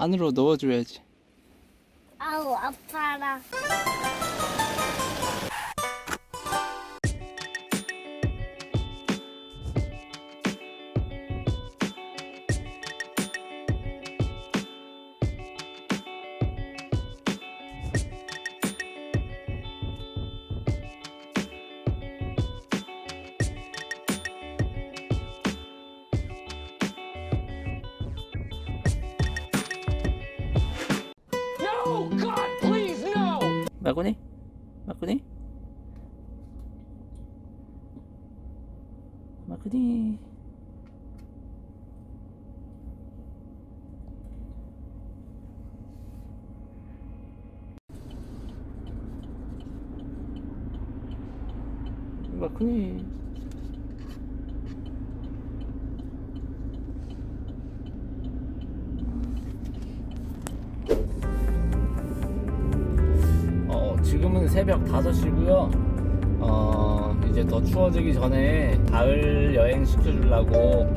안으로 넣어줘야지. 아우 아파라. No! 마구니? 마구니? 마구니? 마구 새벽 5시고요. 어, 이제 더 추워지기 전에 가을 여행 시켜주려고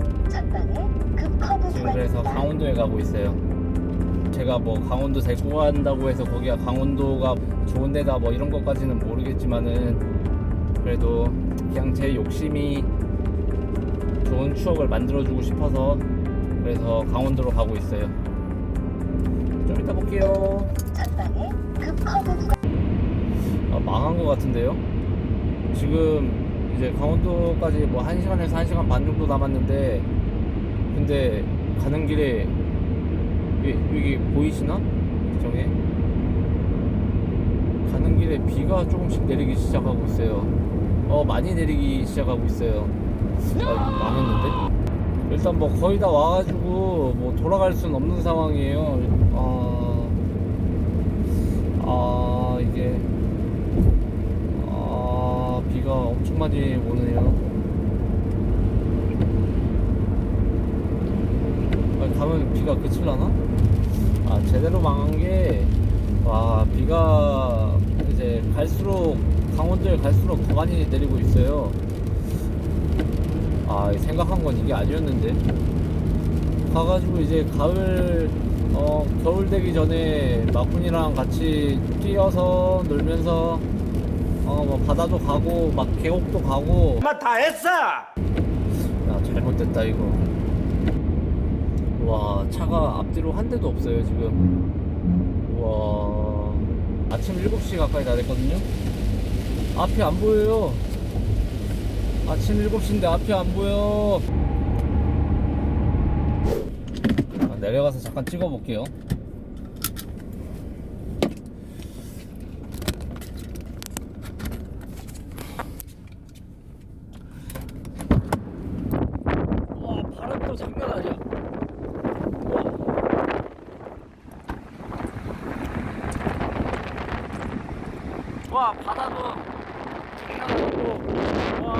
지금 그래서 강원도에 가고 있어요. 제가 뭐 강원도 데리고 간다고 해서 거기가 강원도가 좋은 데다 뭐 이런 것까지는 모르겠지만은 그래도 그냥 제 욕심이 좋은 추억을 만들어주고 싶어서 그래서 강원도로 가고 있어요. 좀 이따 볼게요. 전방에 급 커브 구간 아, 망한 것 같은데요? 지금 이제 강원도까지 뭐 1시간에서 1시간 반 정도 남았는데 근데 가는 길에 여기, 보이시나? 정에 가는 길에 비가 조금씩 내리기 시작하고 있어요 어 많이 내리기 시작하고 있어요 아, 망했는데? 일단 뭐 거의 다 와가지고 뭐 돌아갈 수는 없는 상황이에요 아, 아 이게 아 많이 오네요. 아, 가면 비가 그칠라나? 아 제대로 망한 게 와 비가 이제 갈수록 강원도에 갈수록 더 많이 내리고 있어요. 아 생각한 건 이게 아니었는데 가가지고 이제 가을 어 겨울 되기 전에 마쿤이랑 같이 뛰어서 놀면서 어뭐 바다도 가고 막 계곡도 가고. 다 했어! 야 잘못됐다 이거. 와 차가 앞뒤로 한 대도 없어요 지금. 와. 아침 7시 가까이 다 됐거든요? 앞이 안 보여요. 아침 7시인데 앞이 안 보여. 아, 내려가서 잠깐 찍어 볼게요 와 바람도 장난 아니야 와, 와 바다도 장난 아니고. 와.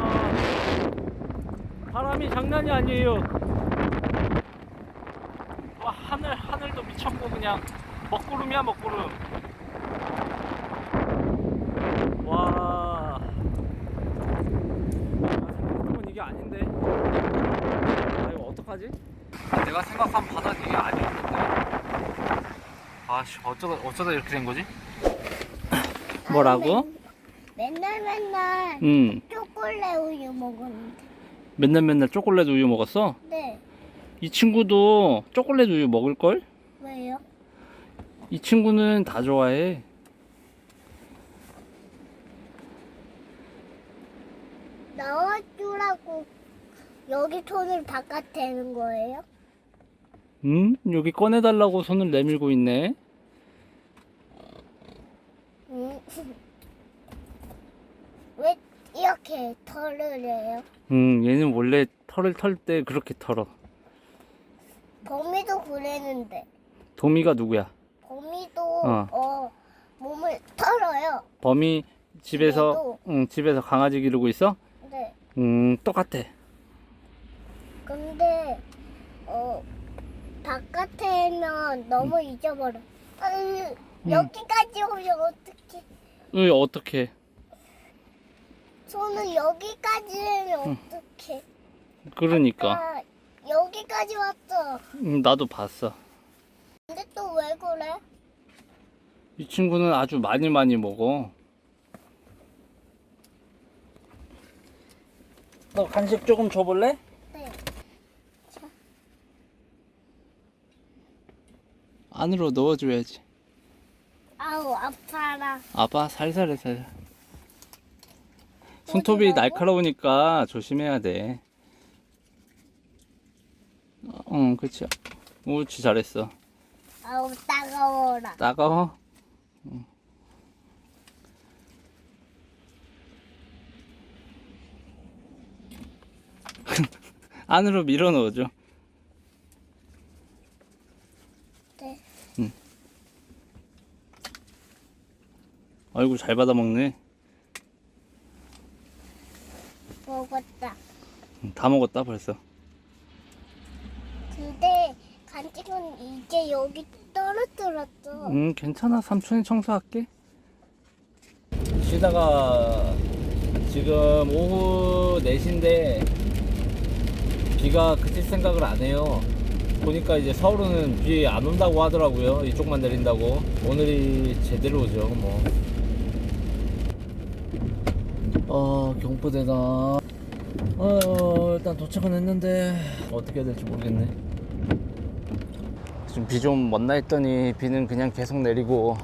바람이 장난이 아니에요. 와 하늘 하늘도 미쳤고 그냥 먹구름이야 먹구름. 와. 아, 생각했던 건 이게 아닌데. 아 이거 어떡하지? 내가 생각한 바다는 이게 아니었는데. 아씨 어쩌다 어쩌다 이렇게 된 거지? 뭐라고? 맨날 맨날 응 초콜릿 우유 먹었는데. 맨날 맨날 초콜릿 우유 먹었어? 네. 이 친구도 초콜릿 우유 먹을 걸? 왜요? 이 친구는 다 좋아해 나와주라고 여기 손을 바깥 대는 거예요? 음? 여기 꺼내달라고 손을 내밀고 있네 음. 왜 이렇게 털을 해요? 음 얘는 원래 털을 털 때 그렇게 털어 범이도 그랬는데 도미가 누구야? 범이도 어. 어. 몸을 털어요. 범이 집에서? 응 집에서 강아지 기르고 있어? 네. 음 똑같아 근데 어 바깥에면 너무 잊어버려. 아유, 음. 여기까지 오면 어떡해? 으 어떻게 손을 여기까지 하면 어떡해? 그러니까 아, 여기까지 왔어. 음, 나도 봤어 근데 또 왜 그래? 이 친구는 아주 많이 많이 먹어. 너 간식 조금 줘볼래? 네. 안으로 넣어줘야지. 아우 아파라. 아빠 살살해 살살. 손톱이? 날카로우니까 조심해야 돼. 어, 응, 그치. 옳지, 잘했어. 아우 따가워라. 따가워? 응. 안으로 밀어 넣어줘. 네. 아이고, 잘 받아 먹네. 먹었다. 응, 다 먹었다, 벌써. 근데 간식은 이제 여기 떨어뜨렸어. 응, 괜찮아. 삼촌이 청소할게. 쉬다가 지금 오후 4시인데 비가 그칠 생각을 안 해요. 보니까 이제 서울은 비 안 온다고 하더라고요. 이쪽만 내린다고. 오늘이 제대로 오죠, 뭐. 어, 경포대다. 어, 일단 도착은 했는데 어떻게 해야 될지 모르겠네. 지금 비 좀 왔나 했더니 비는 그냥 계속 내리고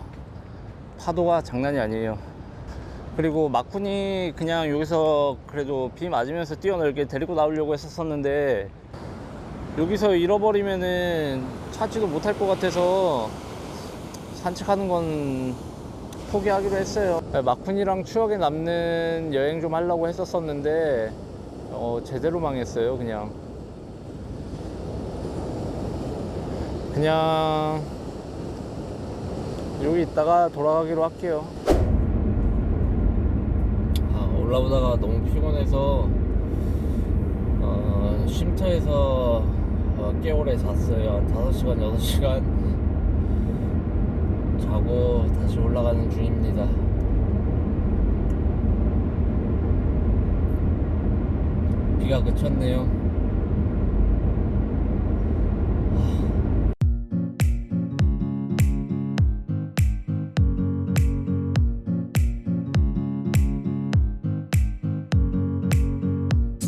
파도가 장난이 아니에요. 그리고 마쿤이 그냥 여기서 그래도 비 맞으면서 뛰어놀게 데리고 나오려고 했었었는데 여기서 잃어버리면은 찾지도 못할 것 같아서 산책하는 건 포기하기로 했어요. 마쿤이랑 추억에 남는 여행 좀 하려고 했었었는데 어, 제대로 망했어요, 그냥. 그냥 여기 있다가 돌아가기로 할게요. 아, 올라오다가 너무 피곤해서 어, 쉼터에서 어, 꽤 오래 잤어요. 한 5시간, 6시간 자고 다시 올라가는 중입니다. 비가 그쳤네요.